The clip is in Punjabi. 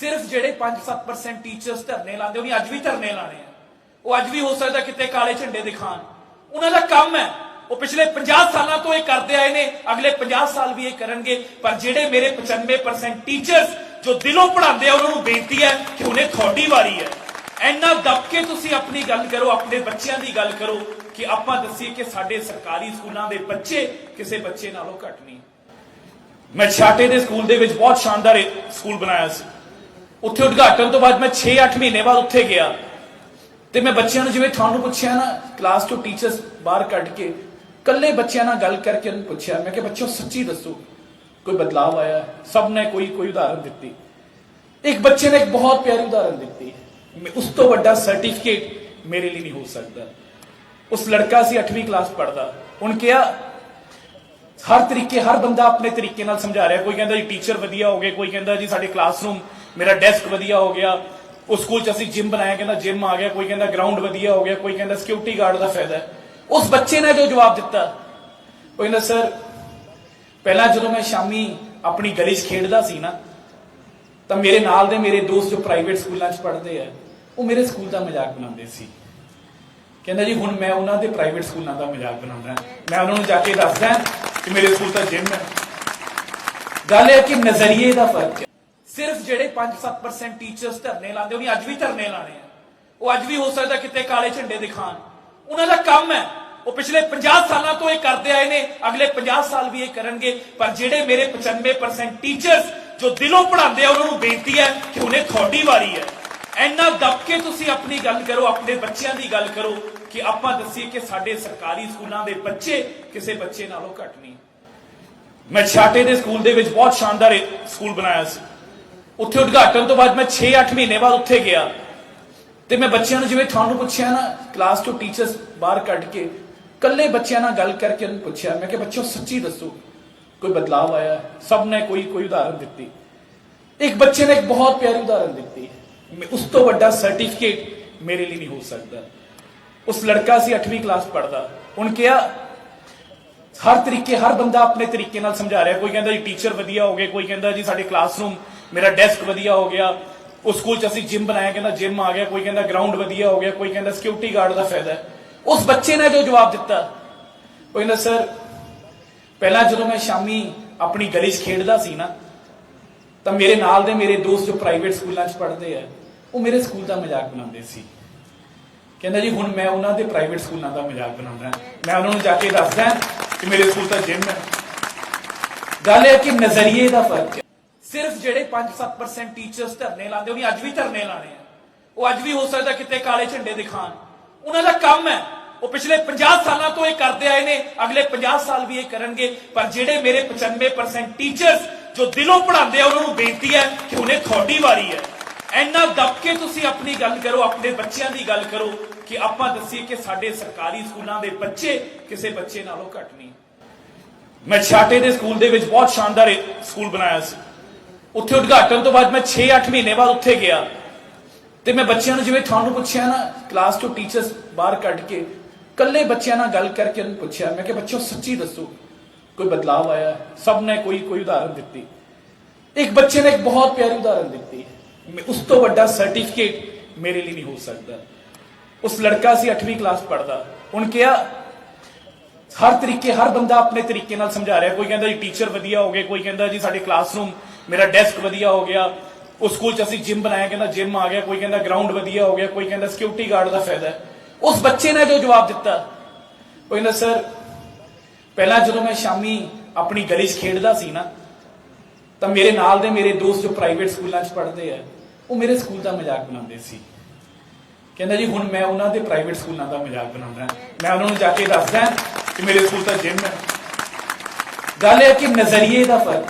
ਸਿਰਫ ਜਿਹੜੇ 5-7% ਟੀਚਰਸ ਧਰਨੇ ਲਾਉਂਦੇ, ਉਹਨੇ ਅੱਜ ਵੀ ਧਰਨੇ ਲਾਣੇ ਆ। ਉਹ ਅੱਜ ਵੀ ਹੋ ਸਕਦਾ ਕਿਤੇ ਕਾਲੇ ਝੰਡੇ ਦਿਖਾਣ ਉਹਨਾਂ ਦਾ ਕੰਮ ਹੈ। ਉਹ ਪਿਛਲੇ 50 ਸਾਲਾਂ ਤੋਂ ਇਹ ਕਰਦੇ ਆਏ ਨੇ। ਅਗਲੇ 50 ਸਾਲ ਵੀ ਇਹ ਕਰਨਗੇ। ਪਰ ਜਿਹੜੇ ਮੇਰੇ 95% ਟੀਚਰਸ ਜੋ ਦਿਲੋਂ ਪੜ੍ਹਾਉਂਦੇ ਆ, ਉਹਨਾਂ ਨੂੰ ਬੇਨਤੀ ਹੈ ਕਿ ਹੁਣੇ ਤੁਹਾਡੀ ਵਾਰੀ ਹੈ। ਇੰਨਾ ਦੱਬ ਕੇ ਤੁਸੀਂ ਆਪਣੀ ਗੱਲ ਕਰੋ, ਆਪਣੇ ਬੱਚਿਆਂ ਦੀ ਗੱਲ ਕਰੋ ਕਿ ਆਪਾਂ ਦੱਸੀਏ ਕਿ ਸਾਡੇ ਸਰਕਾਰੀ ਸਕੂਲਾਂ ਦੇ ਬੱਚੇ ਕਿਸੇ ਬੱਚੇ ਨਾਲੋਂ ਘੱਟ ਨਹੀਂ। ਮੈਂ ਛਾਟੇ ਦੇ ਸਕੂਲ ਦੇ ਵਿੱਚ ਬਹੁਤ ਸ਼ਾਨਦਾਰ ਸਕੂਲ ਬਣਾਇਆ ਸੀ। ਉੱਥੇ ਉਦਘਾਟਨ ਤੋਂ ਬਾਅਦ ਮੈਂ 6-8 ਮਹੀਨੇ ਬਾਅਦ ਉੱਥੇ ਗਿਆ। ਤੇ ਮੈਂ ਬੱਚਿਆਂ ਨੂੰ ਜਿਵੇਂ ਤੁਹਾਨੂੰ ਪੁੱਛਿਆ ਨਾ ਕਲਾਸ ਤੋਂ ਟੀਚਰਸ ਬਾਹਰ ਕੱਢ ਕੇ ਕੱਲੇ ਬੱਚਿਆਂ ਨਾਲ ਗੱਲ ਕਰਕੇ ਉਹਨੂੰ ਪੁੱਛਿਆ। ਮੈਂ ਕਿ ਬੱਚਿਓ, ਸੱਚੀ ਦੱਸੋ, ਕੋਈ ਬਦਲਾਅ ਆਇਆ? ਸਭ ਨੇ ਕੋਈ ਕੋਈ ਉਦਾਹਰਨ ਦਿੱਤੀ? ਇੱਕ ਬੱਚੇ ਨੇ ਇੱਕ ਬਹੁਤ ਪਿਆਰੀ ਉਦਾਹਰਨ ਦਿੱਤੀ। ਉਸ ਤੋਂ ਵੱਡਾ ਸਰਟੀਫਿਕੇਟ ਮੇਰੇ ਲਈ ਨਹੀਂ ਹੋ ਸਕਦਾ। ਉਸ ਲੜਕਾ ਸੀ 8ਵੀਂ ਕਲਾਸ ਪੜਦਾ ਉਹਨ ਕਿਹਾ, ਹਰ ਤਰੀਕੇ, ਹਰ ਬੰਦਾ ਆਪਣੇ ਤਰੀਕੇ ਨਾਲ ਸਮਝਾ ਰਿਹਾ। ਕੋਈ ਕਹਿੰਦਾ ਜੀ ਟੀਚਰ ਵਧੀਆ ਹੋ ਗਏ, ਕੋਈ ਕਹਿੰਦਾ ਜੀ ਸਾਡੇ ਕਲਾਸਰੂਮ ਮੇਰਾ ਡੈਸਕ ਵਧੀਆ ਹੋ ਗਿਆ। ਉਸ ਸਕੂਲ 'ਚ ਅਸੀਂ ਜਿਮ ਬਣਾਇਆ, ਕਹਿੰਦਾ ਜਿਮ ਆ ਗਿਆ, ਕੋਈ ਕਹਿੰਦਾ ਗਰਾਊਂਡ ਵਧੀਆ ਹੋ ਗਿਆ, ਕੋਈ ਕਹਿੰਦਾ ਸਿਕਿਉਰਿਟੀ ਗਾਰਡ ਦਾ ਫਾਇਦਾ। ਉਸ ਬੱਚੇ ਨੇ ਜੋ ਜਵਾਬ ਦਿੱਤਾ, ਉਹ ਕਹਿੰਦਾ, ਸਰ, ਪਹਿਲਾਂ ਜਦੋਂ ਮੈਂ ਸ਼ਾਮੀ ਆਪਣੀ ਗਲੀ 'ਚ ਖੇਡਦਾ ਸੀ ਨਾ, ਤਾਂ ਮੇਰੇ ਨਾਲ ਦੇ ਮੇਰੇ ਦੋਸਤ ਜੋ ਪ੍ਰਾਈਵੇਟ ਸਕੂਲਾਂ 'ਚ ਪੜ੍ਹਦੇ ਆ, ਉਹ ਮੇਰੇ ਸਕੂਲ ਦਾ ਮਜ਼ਾਕ ਬਣਾਉਂਦੇ ਸੀ। ਕਹਿੰਦਾ ਜੀ, ਹੁਣ ਮੈਂ ਉਹਨਾਂ ਦੇ ਪ੍ਰਾਈਵੇਟ ਸਕੂਲਾਂ ਦਾ ਮਜ਼ਾਕ ਬਣਾਉਂਦਾ। ਮੈਂ ਉਹਨਾਂ ਨੂੰ ਜਾ ਕੇ ਦੱਸਦਾ ਕਿ ਮੇਰੇ ਸਕੂਲ ਤਾਂ ਜਿਮ ਹੈ। ਗੱਲ ਇਹ ਕਿ ਨਜ਼ਰੀਏ ਦਾ ਫ਼ਰਕ ਹੈ। ਸਿਰਫ ਜਿਹੜੇ 5-7% ਟੀਚਰਸ ਧਰਨੇ ਲਾਉਂਦੇ, ਉਹਨੇ ਅੱਜ ਵੀ ਧਰਨੇ ਲਾਣੇ ਆ। ਉਹ ਅੱਜ ਵੀ ਹੋ ਸਕਦਾ ਕਿਤੇ ਕਾਲੇ ਝੰਡੇ ਦਿਖਾਣ ਉਹਨਾਂ ਦਾ ਕੰਮ ਹੈ। ਉਹ ਪਿਛਲੇ 50 ਸਾਲਾਂ ਤੋਂ ਇਹ ਕਰਦੇ ਆਏ ਨੇ, ਅਗਲੇ 50 ਸਾਲ ਵੀ ਇਹ ਕਰਨਗੇ। ਪਰ ਜਿਹੜੇ ਮੇਰੇ 95% ਟੀਚਰਸ ਜੋ ਦਿਲੋਂ ਪੜ੍ਹਾਉਂਦੇ ਆ, ਉਹਨਾਂ ਨੂੰ ਬੇਨਤੀ ਹੈ ਕਿ ਉਹਨੇ ਤੁਹਾਡੀ ਵਾਰੀ ਹੈ। ਇੰਨਾ ਦੱਬ ਕੇ ਤੁਸੀਂ ਆਪਣੀ ਗੱਲ ਕਰੋ, ਆਪਣੇ ਬੱਚਿਆਂ ਦੀ ਗੱਲ ਕਰੋ, ਕਿ ਆਪਾਂ ਦੱਸੀਏ ਕਿ ਸਾਡੇ ਸਰਕਾਰੀ ਸਕੂਲਾਂ ਦੇ ਬੱਚੇ ਕਿਸੇ ਬੱਚੇ ਨਾਲੋਂ ਘੱਟ ਨਹੀਂ। ਮੈਂ ਛਾਟੇ ਦੇ ਸਕੂਲ ਦੇ ਵਿੱਚ ਬਹੁਤ ਸ਼ਾਨਦਾਰ ਸਕੂਲ ਬਣਾਇਆ ਸੀ। ਉੱਥੇ ਉਦਘਾਟਨ ਤੋਂ ਬਾਅਦ ਮੈਂ 6-8 ਮਹੀਨੇ ਬਾਅਦ ਉੱਥੇ ਗਿਆ। ਤੇ ਮੈਂ ਬੱਚਿਆਂ ਨੂੰ ਜਿਵੇਂ ਤੁਹਾਨੂੰ ਪੁੱਛਿਆ ਨਾ ਕਲਾਸ ਤੋਂ ਟੀਚਰਸ ਬਾਹਰ ਕੱਢ ਕੇ ਕੱਲੇ ਬੱਚਿਆਂ ਨਾਲ ਗੱਲ ਕਰਕੇ ਉਹਨੂੰ ਪੁੱਛਿਆ। ਮੈਂ ਕਿ ਬੱਚਿਓ, ਸੱਚੀ ਦੱਸੋ, ਕੋਈ ਬਦਲਾਅ ਆਇਆ? ਸਭ ਨੇ ਕੋਈ ਕੋਈ ਉਦਾਹਰਨ ਦਿੱਤੀ? ਇੱਕ ਬੱਚੇ ਨੇ ਇੱਕ ਬਹੁਤ ਪਿਆਰੀ ਉਦਾਹਰਨ ਦਿੱਤੀ। ਮੈਂ- ਉਸ ਤੋਂ ਵੱਡਾ ਸਰਟੀਫਿਕੇਟ ਮੇਰੇ ਲਈ ਨਹੀਂ ਹੋ ਸਕਦਾ। ਉਸ ਲੜਕਾ ਸੀ 8ਵੀਂ ਕਲਾਸ ਪੜਦਾ ਉਹਨ ਕਿਹਾ, ਹਰ ਤਰੀਕੇ, ਹਰ ਬੰਦਾ ਆਪਣੇ ਤਰੀਕੇ ਨਾਲ ਸਮਝਾ ਰਿਹਾ। ਕੋਈ ਕਹਿੰਦਾ ਜੀ ਟੀਚਰ ਵਧੀਆ ਹੋ ਗਏ, ਕੋਈ ਕਹਿੰਦਾ ਜੀ ਸਾਡੇ ਕਲਾਸਰੂਮ ਮੇਰਾ ਡੈਸਕ ਵਧੀਆ ਹੋ ਗਿਆ। ਉਸ ਸਕੂਲ 'ਚ ਅਸੀਂ ਜਿਮ ਬਣਾਇਆ, ਕਹਿੰਦਾ ਜਿਮ ਆ ਗਿਆ, ਕੋਈ ਕਹਿੰਦਾ ਗਰਾਊਂਡ ਵਧੀਆ ਹੋ ਗਿਆ, ਕੋਈ ਕਹਿੰਦਾ ਸਿਕਿਉਰਿਟੀ ਗਾਰਡ ਦਾ ਫਾਇਦਾ। ਉਸ ਬੱਚੇ ਨੇ ਜੋ ਜਵਾਬ ਦਿੱਤਾ। ਉਹ ਕਹਿੰਦਾ ਸਰ ਪਹਿਲਾਂ ਜਦੋਂ ਮੈਂ ਸ਼ਾਮੀ ਆਪਣੀ ਗਲੀ 'ਚ ਖੇਡਦਾ ਸੀ ਨਾ, ਤਾਂ ਮੇਰੇ ਨਾਲ ਦੇ ਮੇਰੇ ਦੋਸਤ ਜੋ ਪ੍ਰਾਈਵੇਟ ਸਕੂਲਾਂ 'ਚ ਪੜ੍ਹਦੇ ਆ, ਉਹ ਮੇਰੇ ਸਕੂਲ ਦਾ ਮਜ਼ਾਕ ਬਣਾਉਂਦੇ ਸੀ। ਕਹਿੰਦਾ ਜੀ, ਹੁਣ ਮੈਂ ਉਹਨਾਂ ਦੇ ਪ੍ਰਾਈਵੇਟ ਸਕੂਲਾਂ ਦਾ ਮਜ਼ਾਕ ਬਣਾਉਂਦਾ। ਮੈਂ ਉਹਨਾਂ ਨੂੰ ਜਾ ਕੇ ਦੱਸਦਾ ਕਿ ਮੇਰੇ ਸਕੂਲ ਤਾਂ ਜਿਮ ਹੈ। ਗੱਲ ਇਹ ਕਿ ਨਜ਼ਰੀਏ ਦਾ ਫ਼ਰਕ ਹੈ। ਸਿਰਫ ਜਿਹੜੇ 5-7% ਟੀਚਰਸ ਧਰਨੇ ਲਾਉਂਦੇ, ਉਹਨੇ ਅੱਜ ਵੀ ਧਰਨੇ ਲਾਣੇ ਆ। ਉਹ ਅੱਜ ਵੀ ਹੋ ਸਕਦਾ ਕਿਤੇ ਕਾਲੇ ਝੰਡੇ ਦਿਖਾਣ ਉਹਨਾਂ ਦਾ ਕੰਮ ਹੈ। ਉਹ ਪਿਛਲੇ 50 ਸਾਲਾਂ ਤੋਂ ਇਹ ਕਰਦੇ ਆਏ ਨੇ। ਅਗਲੇ 50 ਸਾਲ ਵੀ ਇਹ ਕਰਨਗੇ। ਪਰ ਜਿਹੜੇ ਮੇਰੇ 95% ਟੀਚਰਸ ਜੋ ਦਿਲੋਂ ਪੜ੍ਹਾਉਂਦੇ ਆ, ਉਹਨਾਂ ਨੂੰ ਬੇਨਤੀ ਹੈ ਕਿ ਉਹਨੇ ਤੁਹਾਡੀ ਵਾਰੀ ਹੈ। ਇੰਨਾ ਦੱਬ ਕੇ ਤੁਸੀਂ ਆਪਣੀ ਗੱਲ ਕਰੋ, ਆਪਣੇ ਬੱਚਿਆਂ ਦੀ ਗੱਲ ਕਰੋ ਕਿ ਆਪਾਂ ਦੱਸੀਏ ਕਿ ਸਾਡੇ ਸਰਕਾਰੀ ਸਕੂਲਾਂ ਦੇ ਬੱਚੇ ਕਿਸੇ ਬੱਚੇ ਨਾਲੋਂ ਘੱਟ ਨਹੀਂ। ਮੈਂ ਛਾਟੇ ਦੇ ਸਕੂਲ ਦੇ ਵਿੱਚ ਬਹੁਤ ਸ਼ਾਨਦਾਰ ਸਕੂਲ ਬਣਾਇਆ ਸੀ। ਉੱਥੇ ਉਦਘਾਟਨ ਤੋਂ ਬਾਅਦ ਮੈਂ 6-8 ਮਹੀਨੇ ਬਾਅਦ ਉੱਥੇ ਗਿਆ। ਤੇ ਮੈਂ ਬੱਚਿਆਂ ਨੂੰ ਜਿਵੇਂ ਤੁਹਾਨੂੰ ਪੁੱਛਿਆ ਨਾ ਕਲਾਸ ਤੋਂ ਟੀਚਰਸ ਬਾਹਰ ਕੱਢ ਕੇ ਕੱਲੇ ਬੱਚਿਆਂ ਨਾਲ ਗੱਲ ਕਰਕੇ ਉਹਨੂੰ ਪੁੱਛਿਆ। ਮੈਂ ਕਿ ਬੱਚਿਓ, ਸੱਚੀ ਦੱਸੋ, ਕੋਈ ਬਦਲਾਅ ਆਇਆ? ਸਭ ਨੇ ਕੋਈ ਕੋਈ ਉਦਾਹਰਨ ਦਿੱਤੀ। ਇੱਕ ਬੱਚੇ ਨੇ ਇੱਕ ਬਹੁਤ ਪਿਆਰੀ ਉਦਾਹਰਨ ਦਿੱਤੀ। ਉਸ ਤੋਂ ਵੱਡਾ ਸਰਟੀਫਿਕੇਟ ਮੇਰੇ ਲਈ ਨਹੀਂ ਹੋ ਸਕਦਾ। ਉਸ ਲੜਕਾ ਸੀ 8ਵੀਂ ਕਲਾਸ ਪੜਦਾ ਉਹਨ ਕਿਹਾ ਹਰ ਤਰੀਕੇ, ਹਰ ਬੰਦਾ ਆਪਣੇ ਤਰੀਕੇ ਨਾਲ ਸਮਝਾ ਰਿਹਾ। ਕੋਈ ਕਹਿੰਦਾ ਜੀ ਟੀਚਰ ਵਧੀਆ ਹੋ ਗਏ, ਕੋਈ ਕਹਿੰਦਾ ਜੀ ਸਾਡੇ ਕਲਾਸਰੂਮ ਮੇਰਾ ਡੈਸਕ ਵਧੀਆ ਹੋ ਗਿਆ। ਉਸ ਸਕੂਲ 'ਚ ਅਸੀਂ ਜਿਮ ਬਣਾਇਆ, ਕਹਿੰਦਾ ਜਿਮ ਆ ਗਿਆ। ਕੋਈ ਕਹਿੰਦਾ ਗਰਾਊਂਡ ਵਧੀਆ ਹੋ ਗਿਆ, ਕੋਈ ਕਹਿੰਦਾ ਸਿਕਿਉਰਿਟੀ ਗਾਰਡ ਦਾ ਫਾਇਦਾ। ਉਸ ਬੱਚੇ ਨੇ ਜੋ ਜਵਾਬ ਦਿੱਤਾ। ਉਹ ਕਹਿੰਦਾ, ਸਰ, ਪਹਿਲਾਂ ਜਦੋਂ ਮੈਂ ਸ਼ਾਮੀ ਆਪਣੀ ਗਲੀ 'ਚ ਖੇਡਦਾ ਸੀ ਨਾ, ਤਾਂ ਮੇਰੇ ਨਾਲ ਦੇ ਮੇਰੇ ਦੋਸਤ ਜੋ ਪ੍ਰਾਈਵੇਟ ਸਕੂਲਾਂ 'ਚ ਪੜ੍ਹਦੇ ਆ, ਉਹ ਮੇਰੇ ਸਕੂਲ ਦਾ ਮਜ਼ਾਕ ਬਣਾਉਂਦੇ ਸੀ। ਕਹਿੰਦਾ ਜੀ, ਹੁਣ ਮੈਂ ਉਹਨਾਂ ਦੇ ਪ੍ਰਾਈਵੇਟ ਸਕੂਲਾਂ ਦਾ ਮਜ਼ਾਕ ਬਣਾਉਂਦਾ। ਮੈਂ ਉਹਨਾਂ ਨੂੰ ਜਾ ਕੇ ਦੱਸਦਾ ਕਿ ਮੇਰੇ ਸਕੂਲ ਤਾਂ ਜਿਮ ਹੈ। ਗੱਲ ਇਹ ਹੈ ਕਿ ਨਜ਼ਰੀਏ ਦਾ ਫ਼ਰਕ